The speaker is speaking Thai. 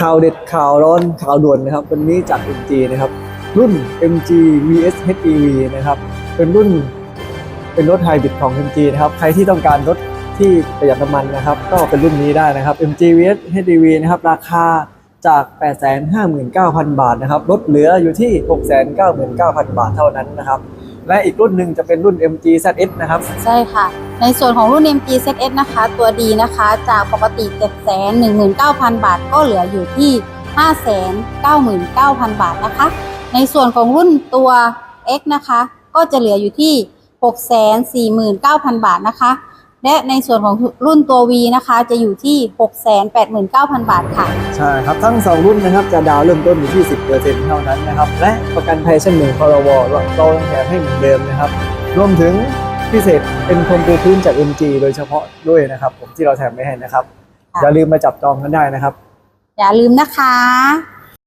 ข่าวเด็ดข่าวร้อนข่าวด่วนนะครับ วันนี้จาก MG นะครับ รุ่น MG VS HEV นะครับ เป็นรุ่นเป็นรถไฮบริดของ MG นะครับ ใครที่ต้องการรถที่ประหยัดน้ำมันนะครับ ก็เป็นรุ่นนี้ได้นะครับ MG VS HEV นะครับ ราคาจาก 859,000 บาทนะครับ ลดเหลืออยู่ที่ 699,000 บาทเท่านั้นนะครับ และอีกรุ่นหนึ่งจะเป็นรุ่น MG ZS นะครับ ใช่ค่ะ ในส่วนของรุ่น MG ZS นะคะ ตัวดีนะคะ จากปกติ 719,000 บาท ก็เหลืออยู่ที่ 599,000 บาทนะคะ ในส่วนของรุ่นตัว X นะคะ ก็จะเหลืออยู่ที่ 649,000 บาทนะคะ และในส่วนของรุ่นตัว V นะคะ จะอยู่ที่ 689,000 บาทค่ะ ใช่ครับ ทั้ง 2 รุ่นนะครับ จะดาวน์เริ่มต้นอยู่ที่ 10%เท่านั้นนะครับ และประกันภัยชั้นหนึ่งพรวเรายังแถมให้เหมือนเดิมนะครับ รวมถึง พิเศษเป็นคนปูพื้นจาก MG โดยเฉพาะด้วยนะครับผมที่เราแถมไม่ให้นะครับค่ะอย่าลืมมาจับจองกันได้นะครับ อย่าลืมนะคะ